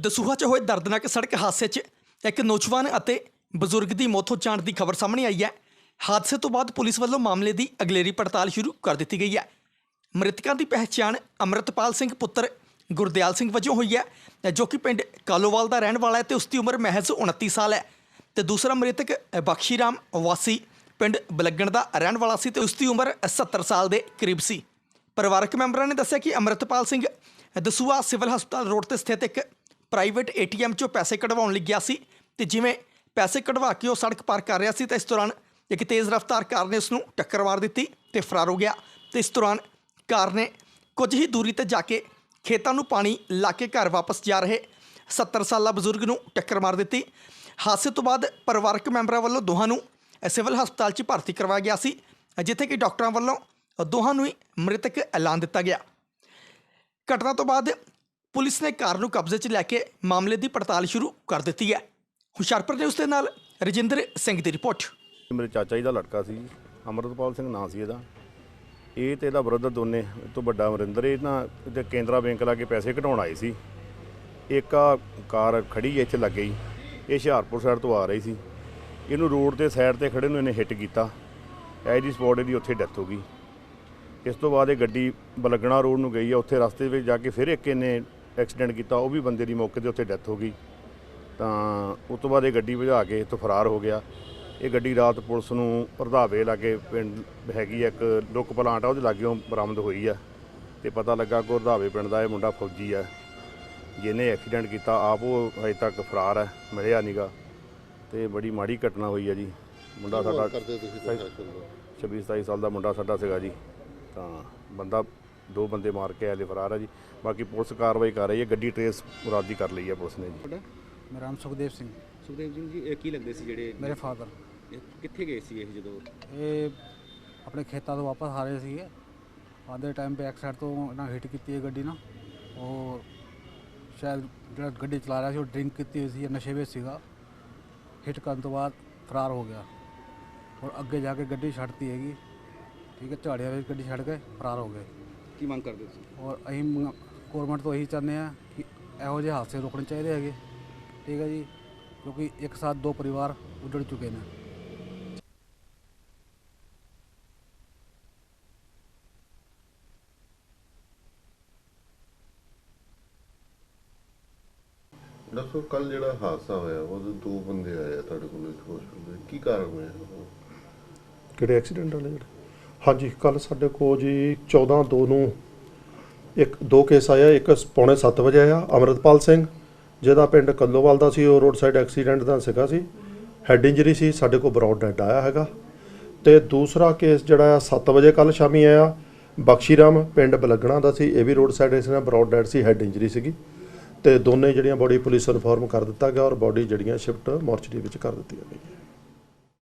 ਦਸੂਹਾ 'ਚ ਹੋਏ ਦਰਦਨਾਕ ਸੜਕ ਹਾਦਸੇ 'ਚ ਇੱਕ ਨੌਜਵਾਨ ਅਤੇ ਬਜ਼ੁਰਗ ਦੀ ਮੌਤ ਹੋ ਜਾਣ ਦੀ ਖਬਰ ਸਾਹਮਣੇ ਆਈ ਹੈ। ਹਾਦਸੇ ਤੋਂ ਬਾਅਦ ਪੁਲਿਸ ਵੱਲੋਂ ਮਾਮਲੇ ਦੀ ਅਗਲੇਰੀ ਪੜਤਾਲ ਸ਼ੁਰੂ ਕਰ ਦਿੱਤੀ ਗਈ ਹੈ। ਮ੍ਰਿਤਕਾਂ ਦੀ ਪਹਿਚਾਣ ਅਮਰਤਪਾਲ ਸਿੰਘ ਪੁੱਤਰ ਗੁਰਦਿਆਲ ਸਿੰਘ ਵਜੋਂ ਹੋਈ ਹੈ, ਜੋ ਕਿ ਪਿੰਡ ਕਾਲੋਵਾਲ ਦਾ ਰਹਿਣ ਵਾਲਾ ਹੈ ਤੇ ਉਸ ਦੀ ਉਮਰ ਮਹਿਜ਼ 29 ਸਾਲ ਹੈ। ਤੇ ਦੂਸਰਾ ਮ੍ਰਿਤਕ ਬਖਸ਼ੀ ਰਾਮ ਵਾਸੀ ਪਿੰਡ ਬਲੱਗਣ ਦਾ ਰਹਿਣ ਵਾਲਾ ਸੀ ਤੇ ਉਸ ਦੀ ਉਮਰ 70 ਸਾਲ ਦੇ ਕਰੀਬ ਸੀ। ਪਰਿਵਾਰਕ ਮੈਂਬਰਾਂ ਨੇ ਦੱਸਿਆ ਕਿ ਅਮਰਤਪਾਲ ਸਿੰਘ ਦਸੂਆ ਸਿਵਲ ਹਸਪਤਾਲ ਰੋਡ ਤੇ ਸਥਿਤ ਇੱਕ ਪ੍ਰਾਈਵੇਟ ਏਟੀਐਮ 'ਚੋਂ ਪੈਸੇ ਕਢਵਾਉਣ ਲਈ ਗਿਆ ਸੀ ਤੇ ਜਿਵੇਂ ਪੈਸੇ ਕਢਵਾ ਕੇ ਉਹ ਸੜਕ ਪਾਰ ਕਰ ਰਿਹਾ ਸੀ ਤਾਂ ਇਸ ਦੌਰਾਨ ਇੱਕ ਤੇਜ਼ ਰਫ਼ਤਾਰ ਕਾਰ ਨੇ ਉਸ ਨੂੰ ਟੱਕਰ ਮਾਰ ਦਿੱਤੀ ਤੇ ਫਰਾਰ ਹੋ ਗਿਆ ਤੇ ਇਸ ਦੌਰਾਨ ਕਾਰ ਨੇ ਕੁਝ ਹੀ ਦੂਰੀ ਤੇ ਜਾ ਕੇ ਖੇਤਾਂ ਨੂੰ ਪਾਣੀ ਲਾ ਕੇ ਘਰ ਵਾਪਸ ਜਾ ਰਹੇ 70 ਸਾਲਾ ਬਜ਼ੁਰਗ ਨੂੰ ਟੱਕਰ ਮਾਰ ਦਿੱਤੀ। ਹਾਦਸੇ ਤੋਂ ਬਾਅਦ ਪਰਿਵਾਰਕ ਮੈਂਬਰਾਂ ਵੱਲੋਂ ਦੋਹਾਂ ਨੂੰ ਸਿਵਲ ਹਸਪਤਾਲ 'ਚ ਭਰਤੀ ਕਰਵਾਇਆ ਗਿਆ ਸੀ, ਜਿੱਥੇ ਕਿ ਡਾਕਟਰਾਂ ਵੱਲੋਂ ਦੋਹਾਂ ਨੂੰ ਹੀ ਮ੍ਰਿਤਕ ਐਲਾਨ ਦਿੱਤਾ ਗਿਆ। ਘਟਨਾ ਤੋਂ ਬਾਅਦ ਪੁਲਿਸ ਨੇ ਕਾਰ ਨੂੰ ਕਬਜ਼ੇ 'ਚ ਲੈ ਕੇ ਮਾਮਲੇ ਦੀ ਪੜਤਾਲ ਸ਼ੁਰੂ ਕਰ ਦਿੱਤੀ ਹੈ। ਹੁਸ਼ਿਆਰਪੁਰ ਨਿਊਜ਼ ਦੇ ਨਾਲ ਰਜਿੰਦਰ ਸਿੰਘ ਦੀ ਰਿਪੋਰਟ। ਮੇਰੇ ਚਾਚਾ ਜੀ ਦਾ ਲੜਕਾ ਸੀ, ਅਮਰਤਪਾਲ ਸਿੰਘ ਨਾਂ ਸੀ ਇਹਦਾ। ਇਹ ਤੇ ਇਹਦਾ ਬ੍ਰਦਰ ਦੋਨੇ ਇਹ ਤੋਂ ਵੱਡਾ ਅਮਰਿੰਦਰ, ਇਹ ਨਾ ਤੇ ਕੇਂਦਰਾ ਬੈਂਕ ਲਾ ਕੇ ਪੈਸੇ ਕਢਾਉਣ ਆਏ ਸੀ। ਇੱਕ ਆ ਕਾਰ ਖੜੀ ਇੱਥੇ ਲੱਗ ਗਈ ਇਹ ਹੁਸ਼ਿਆਰਪੁਰ ਸਾਈਡ ਤੋਂ ਆ ਰਹੀ ਸੀ। ਇਹਨੂੰ ਰੋਡ ਤੇ ਸਾਈਡ ਤੇ ਖੜੇ ਨੂੰ ਇਹਨੇ ਹਿੱਟ ਕੀਤਾ। ਐ ਦੀ ਸਪੌਟ ਇਹਦੀ ਉੱਥੇ ਡੈਥ ਹੋ ਗਈ। ਇਸ ਤੋਂ ਬਾਅਦ ਇਹ ਗੱਡੀ ਬਲਗਣਾ ਰੋਡ ਨੂੰ ਗਈ ਆ, ਉੱਥੇ ਰਸਤੇ ਵਿੱਚ ਜਾ ਕੇ ਫਿਰ ਇੱਕ ਇਹਨੇ ਐਕਸੀਡੈਂਟ ਕੀਤਾ ਉਹ ਵੀ ਬੰਦੇ ਦੀ ਮੌਕੇ ਤੇ ਉੱਥੇ ਡੈਥ ਹੋ ਗਈ। ਤਾਂ ਉਸ ਤੋਂ ਬਾਅਦ ਇਹ ਗੱਡੀ ਭਜਾ ਕੇ ਇੱਥੋਂ ਫਰਾਰ ਹੋ ਗਿਆ। ਇਹ ਗੱਡੀ ਰਾਤ ਪੁਲਿਸ ਨੂੰ ਪ੍ਰਧਾਵੇ ਲਾਗੇ ਪਿੰਡ ਹੈਗੀ ਇੱਕ ਲੁੱਕ ਪਲਾਂਟ ਆ ਉਹਦੇ ਲਾਗੇੋਂ ਬਰਾਮਦ ਹੋਈ ਆ। ਤੇ ਪਤਾ ਲੱਗਾ ਕਿ ਪ੍ਰਧਾਵੇ ਪਿੰਡ ਦਾ ਇਹ ਮੁੰਡਾ ਫੌਜੀ ਆ। ਜਿਹਨੇ ਐਕਸੀਡੈਂਟ ਕੀਤਾ ਆਪ ਉਹ ਹਜੇ ਤੱਕ ਫਰਾਰ ਹੈ ਮਿਲਿਆ ਨੀਗਾ ਤੇ ਬੜੀ ਮਾੜੀ ਘਟਨਾ ਹੋਈ ਆ ਜੀ। ਮੁੰਡਾ ਸਾਡਾ ਕਰਦੇ ਤੁਸੀਂ ਪ੍ਰਸ਼ਾਸਨ ਦਾ 26 27 ਸਾਲ ਦਾ ਮੁੰਡਾ ਸਾਡਾ ਸੀਗਾ ਜੀ। ਤਾਂ ਬੰਦਾ ਦੋ ਬੰਦੇ ਮਾਰ ਕੇ ਆਲੇ ਫਰਾਰ ਆ ਜੀ। ਬਾਕੀ ਪੁਲਿਸ ਕਾਰਵਾਈ ਕਰ ਰਹੀ ਹੈ ਗੱਡੀ ਟਰੇਸ ਮੁਰਾਦੀ ਕਰ ਲਈ ਹੈ ਪੁਲਿਸ ਨੇ ਜੀ। ਮੇਰਾ ਨਾਮ ਸੁਖਦੇਵ ਸਿੰਘ। ਸੁਖਦੇਵ ਸਿੰਘ ਜੀ ਇਹ ਕੀ ਲੱਗਦੇ ਸੀ ਜਿਹੜੇ ਮੇਰੇ ਫਾਦਰ ਇਹ ਕਿੱਥੇ ਗਏ ਸੀ ਇਹ ਜਦੋਂ? ਇਹ ਆਪਣੇ ਖੇਤਾਂ ਤੋਂ ਵਾਪਸ ਆ ਰਹੇ ਸੀਗੇ। ਆਦੇ ਟਾਈਮ ਬੈਕ ਸਾਈਡ ਤੋਂ ਇਹਨਾਂ ਹਿੱਟ ਕੀਤੀ ਹੈ ਗੱਡੀ ਨਾ। ਉਹ ਸ਼ਾਇਦ ਜਿਹੜਾ ਗੱਡੀ ਚਲਾ ਰਿਹਾ ਸੀ ਉਹ ਡਰਿੰਕ ਕੀਤੀ ਹੋਈ ਸੀ ਜਾਂ ਨਸ਼ੇ ਵਿੱਚ ਸੀਗਾ। ਹਿੱਟ ਕਰਨ ਤੋਂ ਬਾਅਦ ਫਰਾਰ ਹੋ ਗਿਆ। ਔਰ ਅੱਗੇ ਜਾ ਕੇ ਗੱਡੀ ਛੱਡਤੀ ਹੈਗੀ। ਠੀਕ ਹੈ ਝਾੜੀਆਂ ਵਿੱਚ ਗੱਡੀ ਛੱਡ ਕੇ ਫਰਾਰ ਹੋ ਗਏ। ਕੀ ਮੰਗ ਕਰਦੇ ਸੀ ਔਰ ਅਸੀਂ ਗੌਰਮੈਂਟ ਤੋਂ ਇਹੀ ਚਾਹੁੰਦੇ ਆ ਕਿ ਇਹੋ ਜਿਹੇ ਹਾਦਸੇ ਰੋਕਣੇ ਚਾਹੀਦੇ ਹੈਗੇ। ਠੀਕ ਹੈ ਜੀ? ਕਿਉਂਕਿ ਇੱਕ ਸਾਥ ਦੋ ਪਰਿਵਾਰ ਉੱਜੜ ਚੁੱਕੇ ਨੇ। ਦੱਸੋ ਕੱਲ ਜਿਹੜਾ ਹਾਦਸਾ ਹੋਇਆ ਉਹਦੇ ਦੋ ਬੰਦੇ ਆਏ ਆ ਤੁਹਾਡੇ ਕੋਲ ਇੱਕ ਹਸਪੀਟਲ ਕੀ ਕਾਰਨ ਹੋਇਆ? ਕਿਹੜੇ ਐਕਸੀਡੈਂਟ ਵਾਲੇ ਜਿਹੜੇ? ਹਾਂਜੀ ਕੱਲ ਸਾਡੇ ਕੋਲ ਜੀ 14 2 ਨੂੰ ਇੱਕ, ਦੋ ਕੇਸ ਆਇਆ ਇੱਕ ਪੌਣੇ 7 ਵਜੇ ਆਇਆ, ਅਮਰਤਪਾਲ ਸਿੰਘ, ਜਿਹਦਾ ਪਿੰਡ ਕੱਲੋਵਾਲ ਦਾ ਸੀ, ਉਹ ਰੋਡ ਸਾਈਡ ਐਕਸੀਡੈਂਟ ਦਾ ਸੀਗਾ ਸੀ, ਹੈਡ ਇੰਜਰੀ ਸੀ, ਸਾਡੇ ਕੋਲ ਬਰੌਡ ਡੈਡ ਆਇਆ ਹੈਗਾ। ਤੇ ਦੂਸਰਾ ਕੇਸ ਜਿਹੜਾ ਆ 7 ਵਜੇ ਕੱਲ ਸ਼ਾਮੀ ਆਇਆ, ਬਖਸ਼ੀਰਾਮ ਪਿੰਡ ਬਲਗਣਾ ਦਾ ਸੀ, ਇਹ ਵੀ road side accident brought dead ਸੀ, ਹੈਡ ਇੰਜਰੀ ਸੀਗੀ। ਤੇ ਦੋਨੇ ਜਿਹੜੀਆਂ ਬੋਡੀ ਪੁਲਿਸ ਨੂੰ ਇਨਫੋਰਮ ਕਰ ਦਿੱਤਾ ਗਿਆ ਔਰ ਬੋਡੀ ਜਿਹੜੀਆਂ ਸ਼ਿਫਟ ਮੋਰਚਰੀ ਵਿੱਚ ਕਰ ਦਿੱਤੀਆਂ ਗਈਆਂ।